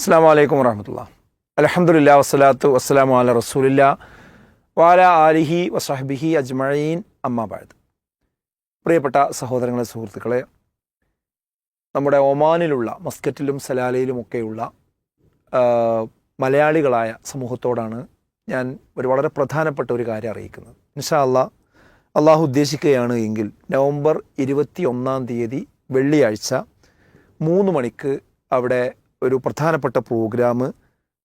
അസ്സാം വലൈക്കും വറഹമത്തുള്ള. അലഹമുല്ല വസ്സലാത്തു വസ്സലാമു അല റസൂലില്ല വാല ആലിഹി വസാഹിബിഹി അജ്മഴീൻ അമ്മാബാദ് പ്രിയപ്പെട്ട സഹോദരങ്ങളെ സുഹൃത്തുക്കളെ നമ്മുടെ ഒമാനിലുള്ള മസ്കറ്റിലും സലാലയിലുമൊക്കെയുള്ള മലയാളികളായ സമൂഹത്തോടാണ് ഞാൻ ഒരു വളരെ പ്രധാനപ്പെട്ട ഒരു കാര്യം അറിയിക്കുന്നത്. നിഷാ അല്ലാ അള്ളാഹു ഉദ്ദേശിക്കുകയാണ് എങ്കിൽ നവംബർ ഇരുപത്തി ഒന്നാം തീയതി വെള്ളിയാഴ്ച മൂന്ന് മണിക്ക് അവിടെ ഒരു പ്രധാനപ്പെട്ട പ്രോഗ്രാം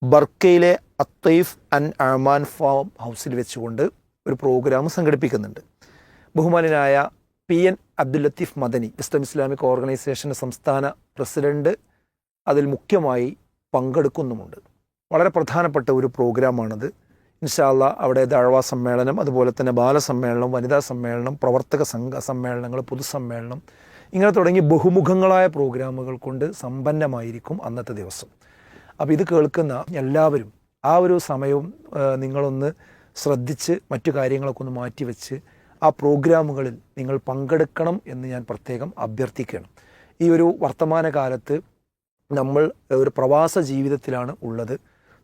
ബർക്കയിലെ അത്തൈഫ് അൻ അഹ്മാൻ ഫാം ഹൗസിൽ വെച്ചുകൊണ്ട് ഒരു പ്രോഗ്രാം സംഘടിപ്പിക്കുന്നുണ്ട്. ബഹുമാനായ പി എൻ അബ്ദുൽ ലത്തീഫ് മദനി ഇസ്ലം ഇസ്ലാമിക് ഓർഗനൈസേഷന്റെ സംസ്ഥാന പ്രസിഡന്റ് അതിൽ മുഖ്യമായി പങ്കെടുക്കുന്നുമുണ്ട്. വളരെ പ്രധാനപ്പെട്ട ഒരു പ്രോഗ്രാമാണത് ഇൻഷാല്ല അവിടെ ദഴവ സമ്മേളനം അതുപോലെ തന്നെ ബാലസമ്മേളനം വനിതാ സമ്മേളനം പ്രവർത്തക സംഘ സമ്മേളനങ്ങൾ പൊതുസമ്മേളനം ഇങ്ങനെ തുടങ്ങി ബഹുമുഖങ്ങളായ പ്രോഗ്രാമുകൾ കൊണ്ട് സമ്പന്നമായിരിക്കും അന്നത്തെ ദിവസം. അപ്പോൾ ഇത് കേൾക്കുന്ന എല്ലാവരും ആ ഒരു സമയവും നിങ്ങളൊന്ന് ശ്രദ്ധിച്ച് മറ്റു കാര്യങ്ങളൊക്കെ ഒന്ന് മാറ്റിവെച്ച് ആ പ്രോഗ്രാമുകളിൽ നിങ്ങൾ പങ്കെടുക്കണം എന്ന് ഞാൻ പ്രത്യേകം അഭ്യർത്ഥിക്കണം ഈ ഒരു വർത്തമാന കാലത്ത് നമ്മൾ ഒരു പ്രവാസ ജീവിതത്തിലാണ് ഉള്ളത്.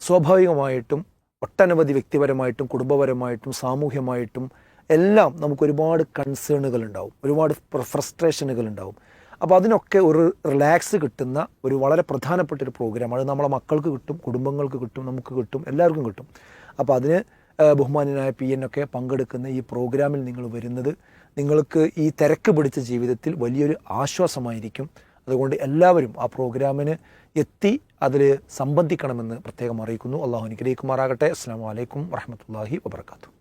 സ്വാഭാവികമായിട്ടും ഒട്ടനവധി വ്യക്തിപരമായിട്ടും കുടുംബപരമായിട്ടും സാമൂഹ്യമായിട്ടും എല്ലാം നമുക്ക് ഒരുപാട് കൺസേണുകൾ ഉണ്ടാവും ഒരുപാട് ഫ്രസ്ട്രേഷനുകൾ ഉണ്ടാവും അപ്പോൾ അതിനൊക്കെ ഒരു റിലാക്സ് കിട്ടുന്ന ഒരു വളരെ പ്രധാനപ്പെട്ട ഒരു പ്രോഗ്രാം അത് നമ്മളെ മക്കൾക്ക് കിട്ടും കുടുംബങ്ങൾക്ക് കിട്ടും നമുക്ക് കിട്ടും എല്ലാവർക്കും കിട്ടും. അപ്പോൾ അതിന് ബഹുമാനനായ പി എൻ ഒക്കെ പങ്കെടുക്കുന്ന ഈ പ്രോഗ്രാമിൽ നിങ്ങൾ വരുന്നത് നിങ്ങൾക്ക് ഈ തിരക്ക് പിടിച്ച ജീവിതത്തിൽ വലിയൊരു ആശ്വാസമായിരിക്കും. അതുകൊണ്ട് എല്ലാവരും ആ പ്രോഗ്രാമിന് എത്തി അതിൽ സംബന്ധിക്കണമെന്ന് പ്രത്യേകം അറിയിക്കുന്നു. അള്ളാഹു അനുഗ്രഹിക്കുമാറാകട്ടെ. അസ്സാം വലൈക്കും വറഹമത്തല്ലാഹി വബർക്കാത്തു